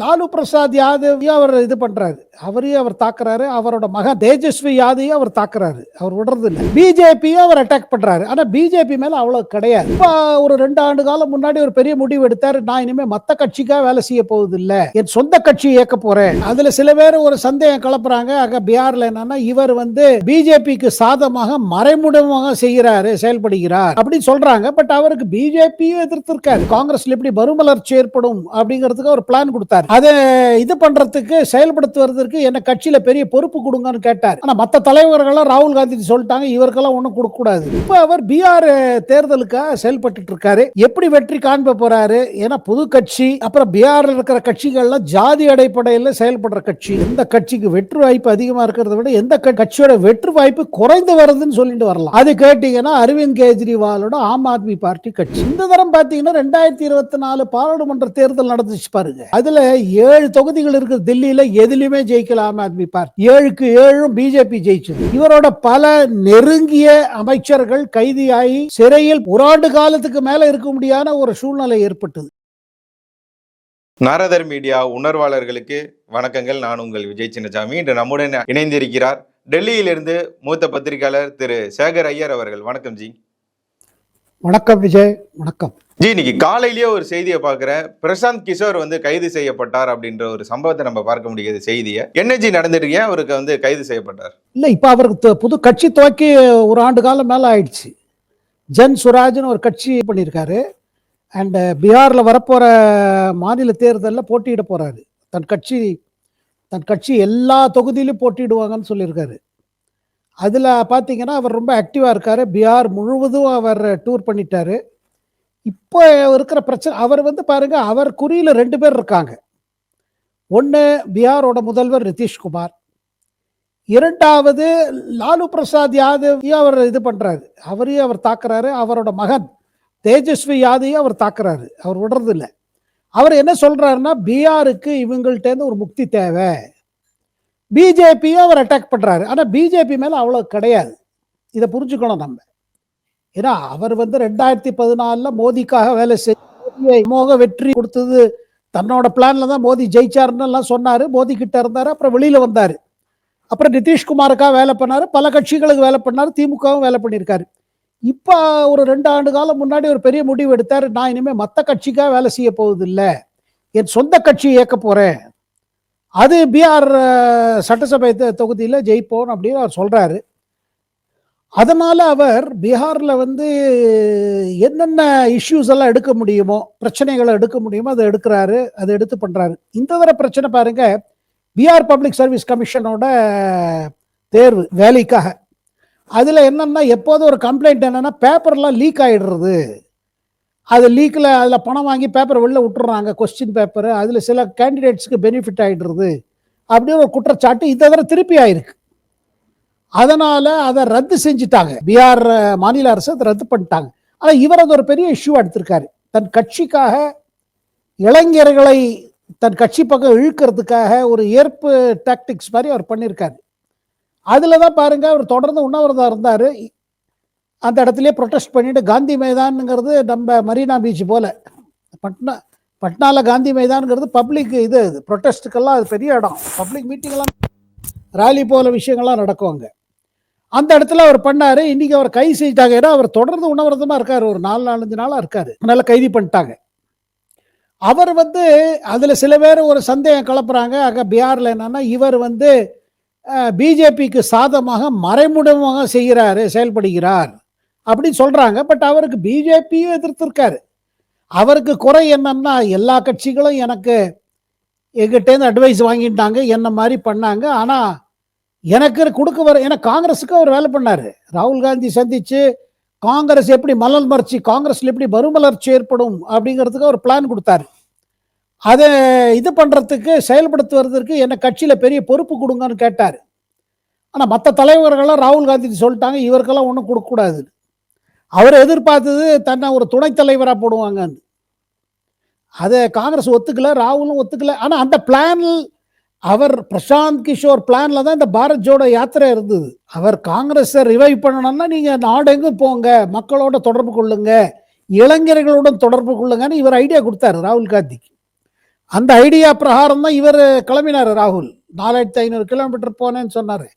லாலு பிரசாத் யாதவையும் அவர் இது பண்றாரு. அவரையும் அவர் தாக்குறாரு. அவரோட மகன் தேஜஸ்வி யாதையும் அவர் தாக்குறாரு. அவர் விடுறது இல்லை பிஜேபியும் அவர் அட்டாக் பண்றாரு. ஆனா பிஜேபி மேல அவ்வளவு கிடையாது. இப்ப ஒரு ரெண்டு ஆண்டு காலம் முன்னாடி ஒரு பெரிய முடிவு எடுத்தாரு. நான் இனிமே மத்த கட்சிக்காக வேலை செய்ய போவது இல்ல என் சொந்த கட்சி இயக்க போறேன். அதுல சில பேர் ஒரு சந்தேகம் கலப்புறாங்க அங்க பீகார்ல என்னன்னா இவர் வந்து பிஜேபிக்கு சாதமாக மறைமுகமாக செய்கிறாரு செயல்படுகிறார் அப்படின்னு சொல்றாங்க. பட் அவருக்கு பிஜேபியும் எதிர்த்திருக்காரு. காங்கிரஸ்ல எப்படி மறுமலர்ச்சி ஏற்படும் அப்படிங்கிறதுக்கு ஒரு பிளான் கொடுத்தாரு. அதை இது பண்றதுக்கு செயல்படுத்துவதற்கு என்ன கட்சியில பெரிய பொறுப்பு கொடுங்கன்னு கேட்டார். ஆனா மத்த தலைவர்கள்லாம் ராகுல் காந்தி சொல்லிட்டாங்க இவருக்கெல்லாம் ஒண்ணும் கொடுக்க கூடாது. இப்ப அவர் பீகார் தேர்தலுக்காக செயல்பட்டு இருக்காரு எப்படி வெற்றி காண்ப போறாரு? ஏன்னா புது கட்சி அப்புறம் பீகார்ல இருக்கிற கட்சிகள்லாம் ஜாதி அடிப்படையில் செயல்படுற கட்சி. எந்த கட்சிக்கு வெற்றி வாய்ப்பு அதிகமா இருக்கிறத விட எந்த க- கட்சியோட வெற்றி வாய்ப்பு குறைந்து வருதுன்னு சொல்லிட்டு வரலாம். அது கேட்டீங்கன்னா அரவிந்த் கெஜ்ரிவாலோட ஆம் ஆத்மி பார்ட்டி கட்சி. இந்த தரம் பாத்தீங்கன்னா ரெண்டாயிரத்தி இருபத்தி நாலு பாராளுமன்ற தேர்தல் நடந்துச்சு பாருங்க. அதுல ஏழு தொகுதிகள் இருக்கு. டெல்லியில எதுலயுமே ஜெயிக்கல ஆம் ஆத்மி பார்ட்டி ஏழுக்கு ஏழும் பிஜேபி ஜெயிச்சது இவரோட பல நெருங்கிய அமைச்சர்கள் கைதியாகி சிறையில் ஒரு ஆண்டு காலத்துக்கு மேல இருக்க முடியாத ஒரு சூழ்நிலை ஏற்பட்டது. நாரதர் மீடியா உணர்வாளர்களுக்கு வணக்கங்கள். நான் உங்கள் விஜய் சின்னசாமி. இன்று நம்முடன் இணைந்திருக்கிறார் டெல்லியிலிருந்து மூத்த பத்திரிகையாளர் திரு சேகர் ஐயர் அவர்கள். வணக்கம் ஜி. வணக்கம் விஜய். வணக்கம். ஜி இன்னைக்கு காலையிலேயே ஒரு செய்தியை பார்க்குறேன். பிரசாந்த் கிஷோர் வந்து கைது செய்யப்பட்டார் அப்படின்ற ஒரு சம்பவத்தை நம்ம பார்க்க முடியாது செய்தியை. என்ன ஜி நடந்துருக்கீங்க அவருக்கு வந்து கைது செய்யப்பட்டார்? இல்லை இப்போ அவருக்கு புது கட்சி துவக்கி ஒரு ஆண்டு காலம் மேலே ஆயிடுச்சு. ஜன் சுராஜ்னு ஒரு கட்சி பண்ணியிருக்காரு. அண்டு பீகாரில் வரப்போகிற மாநில தேர்தலில் போட்டியிட போகிறாரு. தன் கட்சி தன் கட்சி எல்லா தொகுதியிலும் போட்டியிடுவாங்கன்னு சொல்லியிருக்காரு. அதில் பார்த்தீங்கன்னா அவர் ரொம்ப ஆக்டிவாக இருக்கார். பீகார் முழுவதும் அவர் டூர் பண்ணிட்டாரு. இப்போ இருக்கிற பிரச்சனை அவர் வந்து பாருங்க அவர் குறியில் ரெண்டு பேர் இருக்காங்க. ஒன்று பீகாரோட முதல்வர் நிதிஷ்குமார் இரண்டாவது லாலு பிரசாத் யாதவையும் அவர் இது பண்ணுறாரு அவரையும் அவர் தாக்குறாரு. அவரோட மகன் தேஜஸ்வி யாதையும் அவர் தாக்குறாரு. அவர் விடுறதில்ல. அவர் என்ன சொல்கிறாருன்னா பீகாருக்கு இவங்கள்ட்டேருந்து ஒரு முக்தி தேவை. பிஜேபியும் அவர் அட்டாக் பண்ணுறாரு ஆனால் பிஜேபி மேலே அவ்வளோ கிடையாது. இதை புரிஞ்சுக்கணும் நம்ம. ஏன்னா அவர் வந்து ரெண்டாயிரத்தி பதினாலில் மோதிக்காக வேலை செஞ்சு மோக வெற்றி கொடுத்தது. தன்னோட பிளான்ல தான் மோதி ஜெயிச்சாருன்னு எல்லாம் சொன்னார். மோதி கிட்ட இருந்தார் அப்புறம் வெளியில் வந்தார். அப்புறம் நிதிஷ்குமாருக்காக வேலை பண்ணார். பல கட்சிகளுக்கு வேலை பண்ணார். திமுகவும் வேலை பண்ணியிருக்காரு. இப்போ ஒரு ரெண்டு ஆண்டு காலம் முன்னாடி ஒரு பெரிய முடிவு எடுத்தார். நான் இனிமேல் மற்ற கட்சிக்காக வேலை செய்ய போவது இல்லை என் சொந்த கட்சி இயக்க போகிறேன் அது பீகார் சட்டசபை தொ- ஜெயிப்போம் அப்படின்னு அவர் சொல்கிறாரு அதனால அவர் பீகார்ல வந்து என்னென்ன இஷ்யூஸ் எல்லாம் எடுக்க முடியுமோ பிரச்சனைகளை எடுக்க முடியுமோ அதை எடுக்கிறாரு அதை எடுத்து பண்றாரு. இந்த தடவை பிரச்சனை பாருங்க பீகார் பப்ளிக் சர்வீஸ் கமிஷனோட தேர்வு வேலைக்காக. அதில் என்னென்னா எப்போதும் ஒரு கம்ப்ளைண்ட் என்னென்னா பேப்பர்லாம் லீக் ஆகிடுறது அது லீக்கில் அதில் பணம் வாங்கி பேப்பர் வெளில விட்டுறாங்க கொஸ்டின் பேப்பர் அதில் சில கேண்டிடேட்ஸ்க்கு பெனிஃபிட் ஆகிடுறது அப்படின்னு ஒரு குற்றச்சாட்டு இந்த தடவை திருப்பி ஆயிருக்கு. அதனால அதை ரத்து செஞ்சுட்டாங்க. பீகார் மாநில அரசு அதை ரத்து பண்ணிட்டாங்க. ஆனால் இவர் அது ஒரு பெரிய இஷ்யூ எடுத்திருக்காரு. தன் கட்சிக்காக இளைஞர்களை தன் கட்சி பக்கம் இழுக்கிறதுக்காக ஒரு ஏற்பு டாக்டிக்ஸ் மாதிரி அவர் பண்ணியிருக்காரு. அதில் தான் பாருங்க அவர் தொடர்ந்து உண்ணாவிரதம் இருந்தார். அந்த இடத்துலயே ப்ரொட்டஸ்ட் பண்ணிட்டு காந்தி மைதானுங்கிறது நம்ம மரீனா பீச் போல. பட்னா பட்னாவில் காந்தி மைதானுங்கிறது பப்ளிக் இது ப்ரொட்டஸ்ட்டுக்கெல்லாம் அது பெரிய இடம். பப்ளிக் மீட்டிங்லாம் ராலி போல விஷயங்கள்லாம் நடக்கும் அங்கே. அந்த இடத்துல அவர் பண்ணாரு. இன்னைக்கு அவர் கைது செஞ்சிட்டாங்க ஏன்னா அவர் தொடர்ந்து உண்ணாவிரதமா இருக்காரு. ஒரு நாலு நாலஞ்சு நாளா இருக்காரு. அதனால கைது பண்ணிட்டாங்க. அவர் வந்து அதில் சில பேர் ஒரு சந்தேகம் கலப்புறாங்க அங்க பீகாரில் என்னன்னா இவர் வந்து பிஜேபிக்கு சாதமாக மறைமுகமாக செய்கிறாரு செயல்படுகிறார் அப்படின்னு சொல்கிறாங்க பட் அவருக்கு பிஜேபியும் எதிர்த்திருக்காரு. அவருக்கு குறை என்னன்னா எல்லா கட்சிகளும் எனக்கு எங்கிட்டேருந்து அட்வைஸ் வாங்கிட்டாங்க. என்ன மாதிரி பண்ணாங்க. ஆனால் எனக்கு கொடுக்க வர ஏன்னா காங்கிரஸுக்கு அவர் வேலை பண்ணார். ராகுல் காந்தி சந்திச்சு காங்கிரஸ் எப்படி மலர் மலர்ச்சி காங்கிரஸில் எப்படி மறுமலர்ச்சி ஏற்படும் அப்படிங்கிறதுக்கு ஒரு பிளான் கொடுத்தாரு. அதை இது பண்ணுறதுக்கு செயல்படுத்துவதற்கு என்னை கட்சியில் பெரிய பொறுப்பு கொடுங்கன்னு கேட்டார். ஆனால் மற்ற தலைவர்கள்லாம் ராகுல் காந்தி சொல்லிட்டாங்க இவருக்கெல்லாம் ஒன்றும் கொடுக்கக்கூடாது அவர் எதிர்பார்த்தது தன்னை ஒரு துணைத் தலைவராக போடுவாங்கன்னு. அதை காங்கிரஸ் ஒத்துக்கல ராகுலும் ஒத்துக்கல. ஆனால் அந்த பிளான் அவர் பிரசாந்த் கிஷோர் பிளான்ல தான் இந்த பாரத் ஜோடோ யாத்திரை இருந்தது. அவர் காங்கிரஸை ரிவைவ் பண்ணணும்னா நீங்க நாடெங்கும் போங்க? மக்களோட தொடர்பு கொள்ளுங்க. இளைஞர்களுடன் தொடர்பு கொள்ளுங்கன்னு இவர் ஐடியா கொடுத்தாரு ராகுல் காந்திக்கு. அந்த ஐடியா பிரகாரம் தான் இவர் கிளம்பினார் ராகுல். நாலாயிரத்தி ஐநூறு கிலோமீட்டர் போனேன்னு சொன்னார்.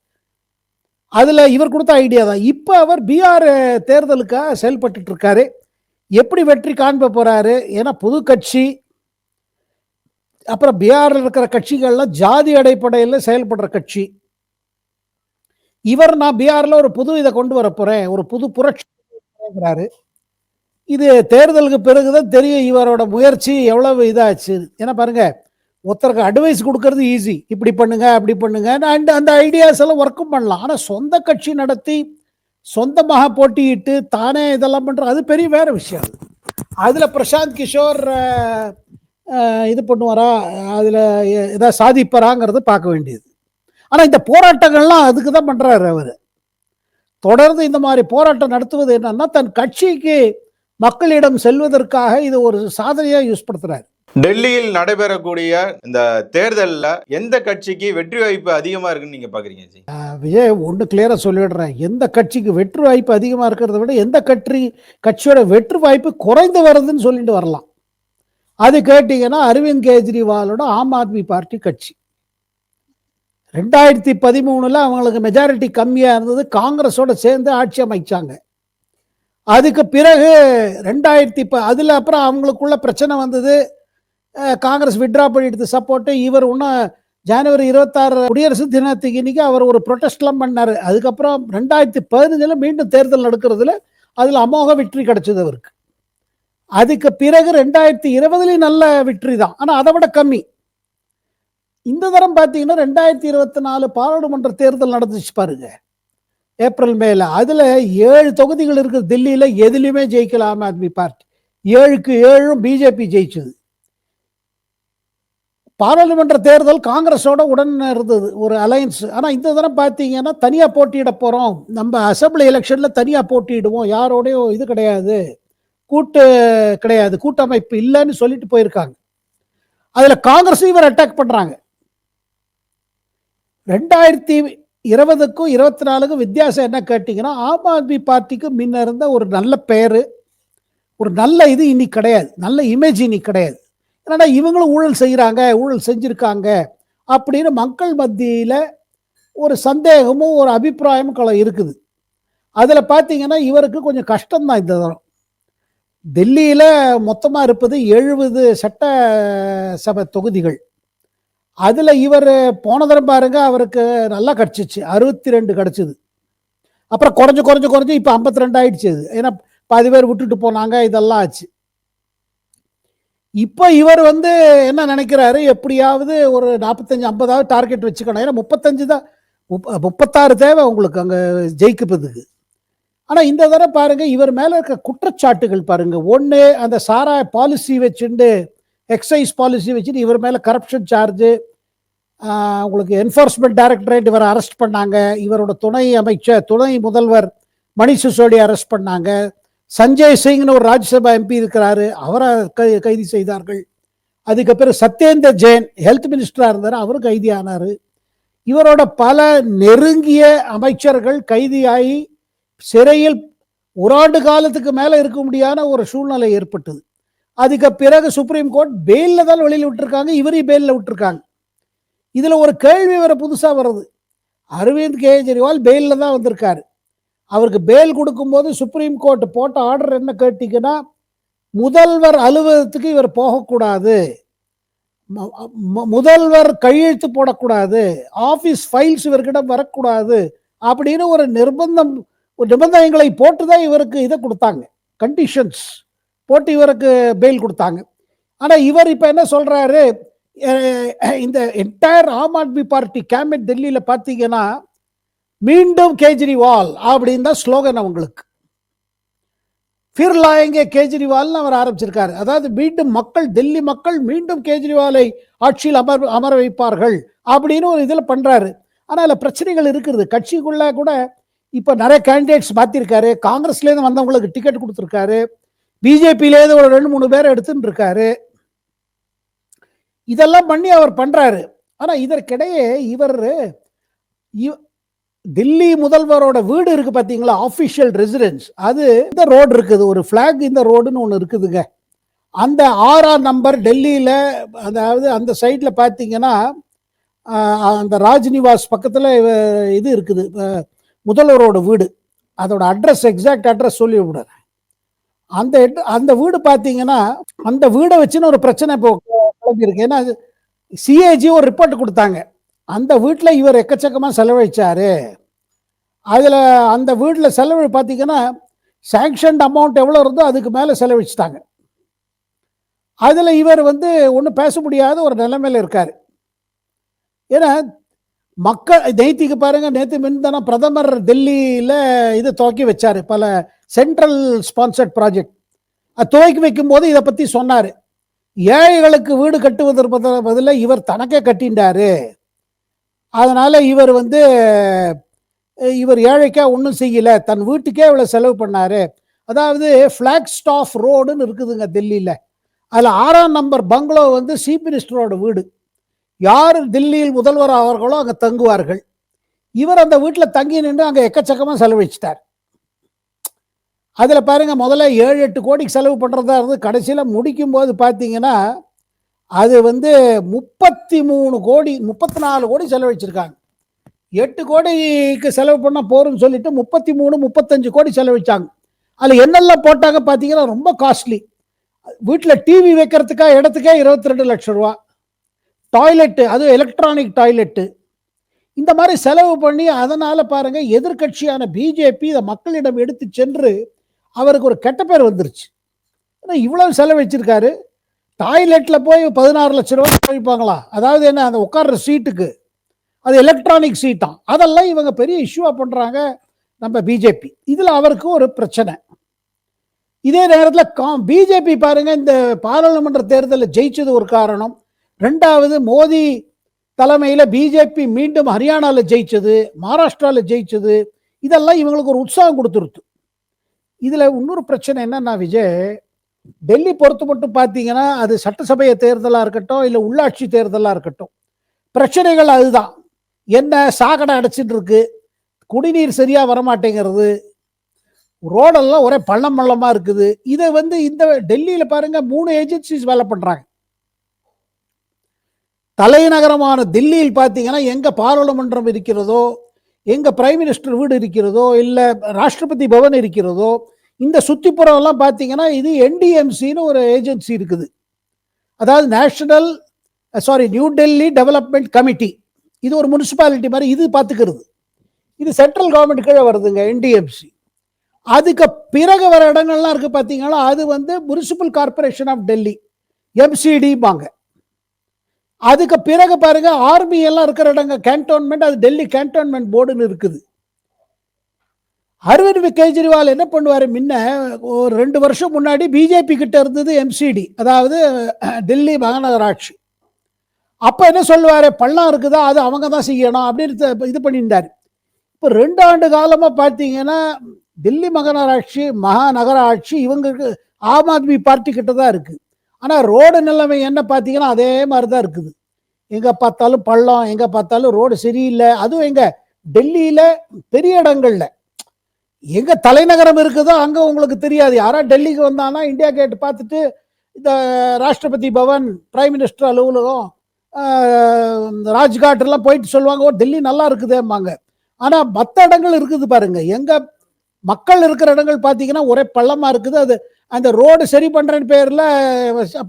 அதில் இவர் கொடுத்த ஐடியா தான். இப்போ அவர் பீகார் தேர்தலுக்காக செயல்பட்டு இருக்காரு. எப்படி வெற்றி காண்ப போகிறாரு ஏன்னா புது கட்சி அப்புறம் பீகாரில் இருக்கிற கட்சிகள்லாம் ஜாதி அடிப்படையில் செயல்படுற கட்சி. இவர் நான் பீகாரில் ஒரு புது இதை கொண்டு வர ஒரு புது புரட்சி இது தேர்தலுக்கு பிறகுதான் தெரியும் இவரோட முயற்சி எவ்வளவு இதாச்சு. ஏன்னா பாருங்க ஒருத்தருக்கு அட்வைஸ் கொடுக்கறது ஈஸி இப்படி பண்ணுங்க அப்படி பண்ணுங்க. அண்ட் அந்த ஐடியாஸ் எல்லாம் ஒர்க்கும் பண்ணலாம். ஆனால் சொந்த கட்சி நடத்தி சொந்தமாக போட்டியிட்டு தானே இதெல்லாம் பண்ணுற அது பெரிய வேற விஷயம். அது அதில் பிரசாந்த் கிஷோர் இது பண்ணுவாரா? அதில் ஏதாவது சாதிப்பாராங்கிறது பார்க்க வேண்டியது. ஆனால் இந்த போராட்டங்கள்லாம் அதுக்கு தான் பண்ணுறாரு அவர். தொடர்ந்து இந்த மாதிரி போராட்டம் நடத்துவது என்னன்னா தன் கட்சிக்கு மக்களிடம் செல்வதற்காக இது ஒரு சாதனையாக யூஸ் படுத்துறாரு. டெல்லியில் நடைபெறக்கூடிய இந்த தேர்தல்ல எந்த கட்சிக்கு வெற்றி வாய்ப்பு அதிகமா இருக்குன்னு நீங்க பாக்குறீங்க ஜி? விஜய் ஒன்று கிளியராக சொல்லிடுறேன். எந்த கட்சிக்கு வெற்றி வாய்ப்பு அதிகமாக இருக்கிறத விட எந்த கட்சி கட்சியோட வெற்றி வாய்ப்பு குறைந்து வருதுன்னு சொல்லிட்டு வரலாம். அது கேட்டிங்கன்னா அரவிந்த் கெஜ்ரிவாலோட ஆம் ஆத்மி பார்ட்டி கட்சி. ரெண்டாயிரத்தி பதிமூணுல அவங்களுக்கு மெஜாரிட்டி கம்மியாக இருந்தது. காங்கிரஸோட சேர்ந்து ஆட்சி அமைச்சாங்க. அதுக்கு பிறகு ரெண்டாயிரத்தி ப அதில் அப்புறம் அவங்களுக்குள்ள பிரச்சனை வந்தது. காங்கிரஸ் விட்ரா பண்ணிடுது சப்போர்ட்டு இவர் இன்னும் ஜனவரி இருபத்தாறு குடியரசு தினத்துக்கு இன்னைக்கு அவர் ஒரு ப்ரொட்டஸ்ட்லாம் பண்ணார். அதுக்கப்புறம் ரெண்டாயிரத்தி பதினஞ்சில் மீண்டும் தேர்தல் நடக்கிறதுல அதில் அமோக வெற்றி கிடைச்சது அவருக்கு. அதுக்கு பிறகு ரெண்டாயிரத்தி இருபதுலேயும் நல்ல வெற்றி தான் ஆனால் அதை விட கம்மி. இந்த தரம் பார்த்தீங்கன்னா ரெண்டாயிரத்தி இருபத்தி நாலு பாராளுமன்ற தேர்தல் நடந்துச்சு பாருங்க. ஏப்ரல் மேல. அதில் ஏழு தொகுதிகள் இருக்குது டெல்லியில் எதுலையுமே ஜெயிக்கல ஆம் ஆத்மி பார்ட்டி. ஏழுக்கு ஏழும் பிஜேபி ஜெயிச்சது. பாராளுமன்ற தேர்தல் காங்கிரஸோட உடன் இருந்தது. ஒரு அலையன்ஸ் ஆனால் இந்த தரம் பார்த்தீங்கன்னா தனியாக போட்டியிட போகிறோம் நம்ம அசம்பிளி எலெக்ஷனில் தனியாக போட்டியிடுவோம். யாரோடையும் இது கிடையாது. கூட்டு கிடையாது கூட்டமைப்பு இல்லைன்னு சொல்லிட்டு போயிருக்காங்க. அதில் காங்கிரஸும் இவர் அட்டாக் பண்ணுறாங்க ரெண்டாயிரத்தி இருபதுக்கும் இருபத்தி நாலுக்கும் வித்தியாசம் என்ன கேட்டிங்கன்னா ஆம் ஆத்மி பார்ட்டிக்கு முன்ன இருந்த ஒரு நல்ல பெயர் ஒரு நல்ல இது இன்னைக்கு கிடையாது நல்ல இமேஜ் இன்னைக்கு கிடையாது. என்னடா இவங்களும் ஊழல் செய்கிறாங்க ஊழல் செஞ்சுருக்காங்க அப்படின்னு மக்கள் மத்தியில் ஒரு சந்தேகமும் ஒரு அபிப்பிராயமும் கல இருக்குது. அதில் பார்த்தீங்கன்னா இவருக்கு கொஞ்சம் கஷ்டம்தான் இந்த தரம். டெல்லியில் மொத்தமாக இருப்பது எழுபது சட்ட சபை தொகுதிகள். அதில் இவர் போன தரம் பாருங்க அவருக்கு நல்லா கிடச்சிச்சு. அறுபத்தி ரெண்டு கிடச்சிது. அப்புறம் குறைஞ்சு குறைஞ்சு குறைஞ்சு இப்போ ஐம்பத்தி ரெண்டு ஆயிடுச்சு அது. ஏன்னா பாதி பேர் விட்டுட்டு போனாங்க இதெல்லாம் ஆச்சு. இப்போ இவர் வந்து என்ன நினைக்கிறாரு? எப்படியாவது ஒரு நாற்பத்தஞ்சு ஐம்பதாவது டார்கெட் வச்சுக்கணும். ஏன்னா முப்பத்தஞ்சு தான் முப்ப முப்பத்தாறு தேவை உங்களுக்கு அங்கே ஜெயிக்கிறதுக்கு ஆனால் இந்த தடவை பாருங்க இவர் மேலே இருக்க குற்றச்சாட்டுகள் பாருங்க. ஒன்று அந்த சாராய பாலிசி வச்சுட்டு எக்ஸைஸ் பாலிசி வச்சுட்டு இவர் மேலே கரப்ஷன் சார்ஜு உங்களுக்கு என்ஃபோர்ஸ்மெண்ட் டைரக்டரேட் இவரை அரெஸ்ட் பண்ணாங்க. இவரோட துணை அமைச்சர் துணை முதல்வர் மணி சிசோடி அரெஸ்ட் பண்ணாங்க. சஞ்சய் சிங்னு ஒரு ராஜ்யசபா எம்பி இருக்கிறாரு. அவரை கை கைது செய்தார்கள். அதுக்கப்புறம் சத்யேந்தர் ஜெயின் ஹெல்த் மினிஸ்டராக இருந்தார். அவரும் கைதியானார். இவரோட பல நெருங்கிய அமைச்சர்கள் கைதியாகி சிறையில் ஒரு ஆண்டு காலத்துக்கு மேலே இருக்க முடியாத ஒரு சூழ்நிலை ஏற்பட்டது. அதுக்கு பிறகு சுப்ரீம் கோர்ட் பெயிலில் தான் வெளியில் விட்டுருக்காங்க இவரையும் பெயிலில் விட்டுருக்காங்க. இதில் ஒரு கேள்வி வேறு புதுசாக வருது. அரவிந்த் கெஜ்ரிவால் பெயிலில் தான் வந்திருக்காரு. அவருக்கு பெயில் கொடுக்கும்போது சுப்ரீம் கோர்ட் போட்ட ஆர்டர் என்ன கேட்டிங்கன்னா முதல்வர் அலுவலகத்துக்கு இவர் போகக்கூடாது. முதல்வர் கையெழுத்து போடக்கூடாது. ஆஃபீஸ் ஃபைல்ஸ் இவர்கிட்ட வரக்கூடாது. அப்படின்னு ஒரு நிர்பந்தம் நிபந்தனைகளை போட்டு தான் இவருக்கு இதை கொடுத்தாங்க. கண்டிஷன்ஸ் போட்டு இவருக்கு பெயில் கொடுத்தாங்க. ஆனால் இவர் இப்போ என்ன சொல்கிறாரு இந்த entire Aam Aadmi party cabinet டெல்லியில் பார்த்தீங்கன்னா மீண்டும் கேஜ்ரிவால் அப்படின்னு தான் ஸ்லோகன் அவங்களுக்கு. ஃபிர்லா எங்கே கேஜ்ரிவால்னு அவர் ஆரம்பிச்சிருக்காரு. அதாவது மீண்டும் மக்கள் டெல்லி மக்கள் மீண்டும் கேஜ்ரிவாலை ஆட்சியில் அமர் அமர வைப்பார்கள் அப்படின்னு ஒரு இதில் பண்ணுறாரு ஆனால் அதில் பிரச்சனைகள் இருக்கிறது. கட்சிக்குள்ளே கூட இப்போ நிறைய கேண்டிடேட்ஸ் மாற்றிருக்காரு காங்கிரஸ்லேருந்து வந்தவங்களுக்கு டிக்கெட் கொடுத்துருக்காரு. பிஜேபியிலேருந்து ஒரு ரெண்டு மூணு பேரை எடுத்துன்னு இருக்காரு இதெல்லாம் பண்ணி அவர் பண்ணுறாரு ஆனால் இதற்கிடையே இவர் இவ- முதல்வரோட வீடு இருக்கு பார்த்தீங்களா ஆஃபிஷியல் ரெசிடென்ஸ் அது இந்த ரோடு இருக்குது. ஒரு ஃப்ளாக் இந்த ரோடுன்னு ஒன்று இருக்குதுங்க. அந்த ஆறாம் நம்பர் டெல்லியில் அதாவது அந்த சைடில் பார்த்தீங்கன்னா அந்த ராஜ்நிவாஸ் பக்கத்தில் இது இருக்குது. முதல்வரோட வீடு. அதோட அட்ரஸ் எக்ஸாக்ட் அட்ரஸ் சொல்லி விடுறேன். அந்த அந்த வீடு பார்த்தீங்கன்னா அந்த வீடை வச்சுன்னு ஒரு பிரச்சனை இப்போ கிளம்பியிருக்கு. ஏன்னா சிஏஜி ஒரு ரிப்போர்ட் கொடுத்தாங்க. அந்த வீட்டில் இவர் எக்கச்சக்கமாக செலவழிச்சாரு. அதில் அந்த வீட்டில் செலவு பார்த்தீங்கன்னா சேங்ஷன்ட் அமௌண்ட் எவ்வளோ இருந்தோ அதுக்கு மேலே செலவழிச்சிட்டாங்க. அதில் இவர் வந்து ஒன்றும் பேச முடியாத ஒரு நிலைமையில் இருக்கார். ஏன்னா மக்கள் நேத்திக்கு பாருங்க நேற்று முன்தான பிரதமர் டெல்லியில் இது துவக்கி வச்சார். பல சென்ட்ரல் ஸ்பான்சர்ட் ப்ராஜெக்ட் அது துவக்கி வைக்கும்போது இதை பற்றி சொன்னார். ஏழைகளுக்கு வீடு கட்டுவதற்கு பதிலாக இவர் தனக்கே கட்டின்றாரு அதனால் இவர் வந்து இவர் ஏழைக்கா ஒன்றும் செய்யலை. தன் வீட்டுக்கே இவ்வளோ செலவு பண்ணார். அதாவது ஃப்ளாக் ஸ்டாஃப் ரோடுன்னு இருக்குதுங்க டெல்லியில். அதில் ஆறாம் நம்பர் பங்களோ வந்து சீஃப் மினிஸ்டரோட வீடு. யார் தில்லியில் முதல்வர் அவர்களோ அங்கே தங்குவார்கள். இவர் அந்த வீட்டில் தங்கி நின்று அங்கே எக்கச்சக்கமாக செலவழிச்சிட்டார். அதில் பாருங்கள் முதல்ல ஏழு எட்டு கோடிக்கு செலவு பண்ணுறதா இருந்து கடைசியில் முடிக்கும் போது பார்த்தீங்கன்னா அது வந்து முப்பத்தி மூணு கோடி முப்பத்தி நாலு கோடி செலவழிச்சிருக்காங்க. எட்டு கோடிக்கு செலவு பண்ணால் போருன்னு சொல்லிட்டு முப்பத்தி மூணு முப்பத்தஞ்சு கோடி செலவழிச்சாங்க. அதில் என்னெல்லாம் போட்டாங்க பார்த்தீங்கன்னா ரொம்ப காஸ்ட்லி வீட்டில் டிவி வைக்கிறதுக்காக இடத்துக்கே இருபத்தி ரெண்டு லட்சம் ரூபா. டாய்லெட்டு அதுவும் எலக்ட்ரானிக் டாய்லெட்டு இந்த மாதிரி செலவு பண்ணி அதனால் பாருங்கள் எதிர்க்கட்சியான பிஜேபி இதை மக்களிடம் எடுத்து சென்று அவருக்கு ஒரு கெட்ட பேர் வந்துருச்சு. ஏன்னா இவ்வளோ செலவழிச்சிருக்காரு டாய்லெட்டில் போய் பதினாறு லட்ச ரூபா கழிப்பாங்களா? அதாவது என்ன அந்த உட்கார்ற சீட்டுக்கு. அது எலக்ட்ரானிக் சீட்டான் அதெல்லாம் இவங்க பெரிய இஷ்யூவாக பண்ணுறாங்க நம்ம பிஜேபி இதில் அவருக்கு ஒரு பிரச்சனை. இதே நேரத்தில் கா பிஜேபி பாருங்க இந்த பாராளுமன்ற தேர்தலில் ஜெயிச்சது ஒரு காரணம். ரெண்டாவது மோடி தலைமையில் பிஜேபி மீண்டும் ஹரியானாவில் ஜெயிச்சது மகாராஷ்டிராவில் ஜெயிச்சது இதெல்லாம் இவங்களுக்கு ஒரு உற்சாகம் கொடுத்துருத்து இதில் இன்னொரு பிரச்சனை என்னன்னா விஜய் டெல்லி பொறுத்து மட்டும் பார்த்தீங்கன்னா அது சட்டசபை தேர்தலாக இருக்கட்டும் இல்லை உள்ளாட்சி தேர்தலாக இருக்கட்டும் பிரச்சனைகள் அதுதான். என்ன சாக்கடை அடைச்சிட்டு இருக்கு குடிநீர் சரியாக வரமாட்டேங்கிறது ரோடெல்லாம் ஒரே பள்ளம் பள்ளமாக இருக்குது. இதை வந்து இந்த டெல்லியில் பாருங்கள் மூணு ஏஜென்சிஸ் வேலை பண்ணுறாங்க தலைநகரமான தில்லியில் பார்த்தீங்கன்னா எங்கே பாராளுமன்றம் இருக்கிறதோ எங்கே பிரைம் மினிஸ்டர் வீடு இருக்கிறதோ இல்லை ராஷ்டிரபதி பவன் இருக்கிறதோ இந்த சுற்றிப்புறம்லாம் பார்த்தீங்கன்னா இது என்டிஎம்சின்னு ஒரு ஏஜென்சி இருக்குது. அதாவது national sorry new Delhi development committee. இது ஒரு முனிசிபாலிட்டி மாதிரி இது பார்த்துக்கிறது. இது சென்ட்ரல் கவர்மெண்ட் கீழே வருதுங்க என்டிஎம்சி அதுக்கு பிறகு வர இடங்கள்லாம் இருக்குது பார்த்தீங்கன்னா அது வந்து முனிசிபல் கார்பரேஷன் ஆஃப் டெல்லி எம்சிடிம்பாங்க அதுக்கு பிறகு பாருங்க ஆர்மி எல்லாம் இருக்கிற இடங்க கேன்டோன்மெண்ட் அது டெல்லி கேன்டோன்மெண்ட் போர்டுன்னு இருக்குது. அரவிந்த் கெஜ்ரிவால் என்ன பண்ணுவார் முன்ன ஒரு ரெண்டு வருஷம் முன்னாடி பிஜேபி கிட்ட இருந்தது எம்சிடி அதாவது டெல்லி மாநகராட்சி அப்போ என்ன சொல்லுவார் பள்ளம் இருக்குதா அது அவங்க தான் செய்யணும் அப்படின்னு இது பண்ணியிருந்தார். இப்போ ரெண்டு ஆண்டு காலமாக பார்த்தீங்கன்னா டெல்லி மகாநகராட்சி மகாநகராட்சி இவங்களுக்கு ஆம் ஆத்மி பார்ட்டி கிட்ட தான் இருக்குது ஆனால் ரோடு நிலைமை என்ன பார்த்தீங்கன்னா அதே மாதிரி தான் இருக்குது. எங்கே பார்த்தாலும் பள்ளம் எங்கே பார்த்தாலும் ரோடு சரியில்லை. அதுவும் எங்கே டெல்லியில் பெரிய இடங்கள்ல. எங்கே தலைநகரம் இருக்குதோ அங்கே உங்களுக்கு தெரியாது. யாரா டெல்லிக்கு வந்தானா இந்தியா கேட் பார்த்துட்டு இந்த ராஷ்டிரபதி பவன் பிரைம் மினிஸ்டர் அலுவலகம் ராஜ்காட்லாம் போயிட்டு சொல்லுவாங்க ஓ டெல்லி நல்லா இருக்குதேம்பாங்க. ஆனால் மற்ற இடங்கள் இருக்குது பாருங்க. எங்கே மக்கள் இருக்கிற இடங்கள் பார்த்தீங்கன்னா ஒரே பள்ளமாக இருக்குது. அது அந்த ரோடு சரி பண்ணுறேன்னு பேரில்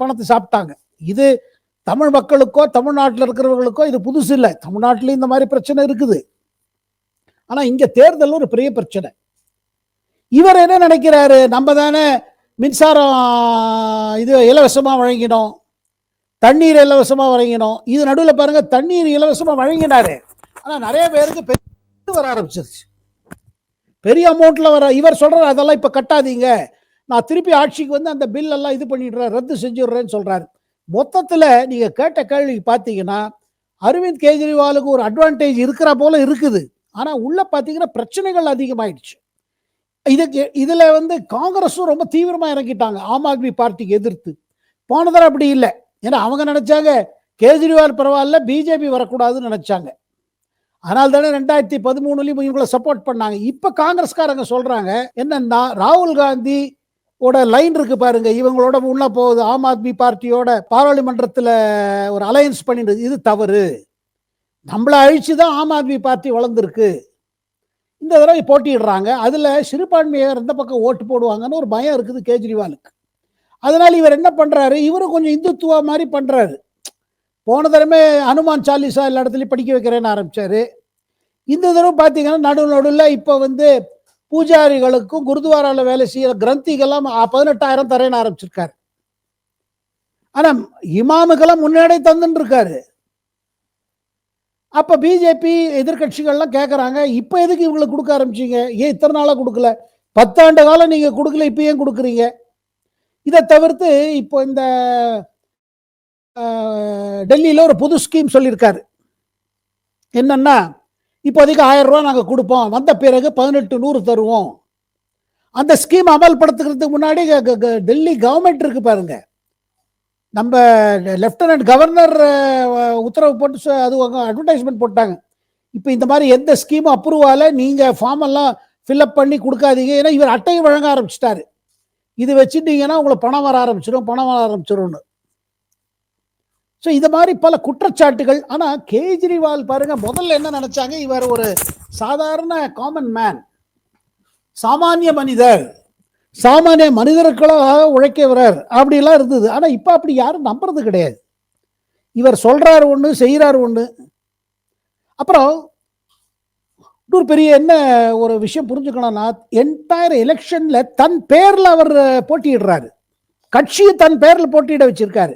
பணத்தை சாப்பிட்டாங்க. இது தமிழ் மக்களுக்கோ தமிழ்நாட்டில் இருக்கிறவர்களுக்கோ இது புதுசு இல்லை. தமிழ்நாட்டிலையும் இந்த மாதிரி பிரச்சனை இருக்குது. ஆனால் இங்கே தேர்தல் ஒரு பெரிய பிரச்சனை. இவர் என்ன நினைக்கிறாரு? நம்ம தானே மின்சாரம் இது இலவசமாக வழங்கினோம். தண்ணீர் இலவசமாக வழங்கினோம். இது நடுவில் பாருங்கள் தண்ணீர் இலவசமாக வழங்கினாரு. ஆனால் நிறைய பேருக்கு பெரிய வர ஆரம்பிச்சிருச்சு. பெரிய அமௌண்ட்டில் வர இவர் சொல்கிறார் அதெல்லாம் இப்போ கட்டாதீங்க. நான் திருப்பி ஆட்சிக்கு வந்து அந்த பில் எல்லாம் இது பண்ணிடுறேன் ரத்து செஞ்சுடுறேன்னு சொல்கிறாரு மொத்தத்தில் நீங்கள் கேட்ட கேள்விக்கு பார்த்தீங்கன்னா அரவிந்த் கெஜ்ரிவாலுக்கு ஒரு அட்வான்டேஜ் இருக்கிற போல இருக்குது. ஆனால் உள்ளே பார்த்தீங்கன்னா பிரச்சனைகள் அதிகமாயிடுச்சு. இதுக்கு இதில் வந்து காங்கிரஸும் ரொம்ப தீவிரமாக இறங்கிட்டாங்க ஆம் ஆத்மி பார்ட்டிக்கு எதிர்த்து. போன அப்படி இல்லை. ஏன்னா அவங்க நினச்சாங்க கேஜ்ரிவால் பரவாயில்ல பிஜேபி வரக்கூடாதுன்னு நினச்சாங்க. அதனால தானே ரெண்டாயிரத்தி பதிமூணுலயும் இவங்களை சப்போர்ட் பண்ணாங்க. இப்ப காங்கிரஸ்காரங்க சொல்றாங்க என்னன்னா ராகுல் காந்தி ஓட லைன் இருக்கு பாருங்க இவங்களோட உள்ள போகுது ஆம் ஆத்மி பார்ட்டியோட பாராளுமன்றத்தில் ஒரு அலையன்ஸ் பண்ணிடுது இது தவறு. நம்மளை அழிச்சு தான் ஆம் ஆத்மி பார்ட்டி வளர்ந்துருக்கு. இந்த தடவை போட்டிடுறாங்க அதில் சிறுபான்மையர் எந்த பக்கம் ஓட்டு போடுவாங்கன்னு ஒரு பயம் இருக்குது கேஜ்ரிவாலுக்கு. அதனால இவர் என்ன பண்றாரு? இவரும் கொஞ்சம் இந்துத்துவா மாதிரி பண்றாரு. போன தடவை ஹனுமான் சாலிசா எல்லா இடத்துலையும் படிக்க வைக்கிறேன்னு ஆரம்பிச்சாரு. இந்த தடவை பார்த்தீங்கன்னா நடுவு நடுவில் இப்போ வந்து பூஜாரிகளுக்கும் குருத்வாராவில் வேலை செய்யற கிரந்திகெல்லாம் பதினெட்டாயிரம் தரேன்னு ஆரம்பிச்சிருக்காரு. ஆனால் இமாமுக்கெல்லாம் முன்னாடி தந்துன்னு இருக்காரு அப்போ பிஜேபி எதிர்க்கட்சிகள்லாம் கேட்குறாங்க இப்போ எதுக்கு இவங்களுக்கு கொடுக்க ஆரம்பிச்சீங்க? ஏன் இத்தனை நாளாக கொடுக்கல? பத்தாண்டு காலம் நீங்கள் கொடுக்கல இப்போ ஏன் கொடுக்குறீங்க? இதை தவிர்த்து இப்போ இந்த டெல்லியில் ஒரு புது ஸ்கீம் சொல்லியிருக்காரு. என்னன்னா இப்போதைக்கு ஆயிரம் ரூபா நாங்கள் கொடுப்போம். வந்த பிறகு பதினெட்டு நூறு தருவோம். அந்த ஸ்கீம் அமல்படுத்துகிறதுக்கு முன்னாடி டெல்லி கவர்மெண்ட் இருக்கு பாருங்க. நம்ம லெப்டினன்ட் கவர்னர் உத்தரவு போட்டு அது அட்வர்டைஸ்மெண்ட் போட்டாங்க. இப்போ இந்த மாதிரி எந்த ஸ்கீமும் அப்ரூவால நீங்கள் ஃபார்ம் எல்லாம் ஃபில்அப் பண்ணி கொடுக்காதீங்க. ஏன்னா இவர் அட்டையை வழங்க ஆரம்பிச்சிட்டாரு. இது வச்சுட்டீங்கன்னா உங்களுக்கு பணம் வர ஆரம்பிச்சிடும் பணம் வர ஆரம்பிச்சிடும்னு ஸோ இது மாதிரி பல குற்றச்சாட்டுகள். ஆனால் கேஜ்ரிவால் பாருங்க முதல்ல என்ன நினைச்சாங்க? இவர் ஒரு சாதாரண காமன் மேன் சாமானிய மனிதர். சாமானிய மனிதர்களாக உழைக்கிறவர். அப்படிலாம் இருந்தது. ஆனால் இப்போ அப்படி யாரும் நம்புறது கிடையாது. இவர் சொல்கிறார் ஒன்று செய்கிறார் ஒன்று அப்புறம் இன்னொரு பெரிய என்ன ஒரு விஷயம் புரிஞ்சுக்கணும்னா என்டையர் எலெக்ஷனில் தன் பேரில் அவர் போட்டியிடுறாரு. கட்சியை தன் பேரில் போட்டியிட வச்சிருக்காரு.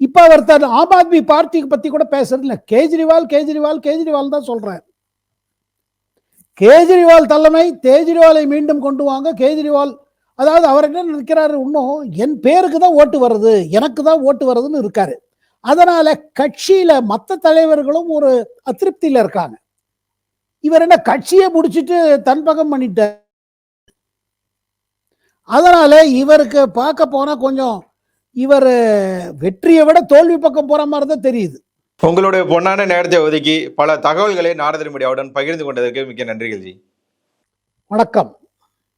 இப்ப அவர் தான் ஆம் ஆத்மி பார்ட்டி பத்தி கூட பேசுறதில்ல. கேஜ்ரிவால் கேஜ்ரிவால் கேஜ்ரிவால் தான் சொல்றாரு. கேஜ்ரிவால் தலைமை கேஜ்ரிவாலை மீண்டும் கொண்டு வாங்க. கேஜ்ரிவால் அதாவது அவர் என்ன நினைக்கிறாரு இன்னும்? என் பேருக்கு தான் ஓட்டு வருது. எனக்கு தான் ஓட்டு வருதுன்னு இருக்காரு. அதனால கட்சியில மற்ற தலைவர்களும் ஒரு அதிருப்தியில இருக்காங்க. இவர் என்ன கட்சியை முடிச்சிட்டு தன் பக்கம் பண்ணிட்டார்? அதனால இவருக்கு பார்க்க போனா கொஞ்சம் இவர் வெற்றியை விட தோல்வி பக்கம் போற மாதிரி தான் தெரியுது. உங்களுடைய பொன்னான நேரத்தை ஒதுக்கி பல தகவல்களை நாரதர் மீடியாவுடன் பகிர்ந்து கொண்டதற்கு மிக்க நன்றிகள் ஜி வணக்கம்.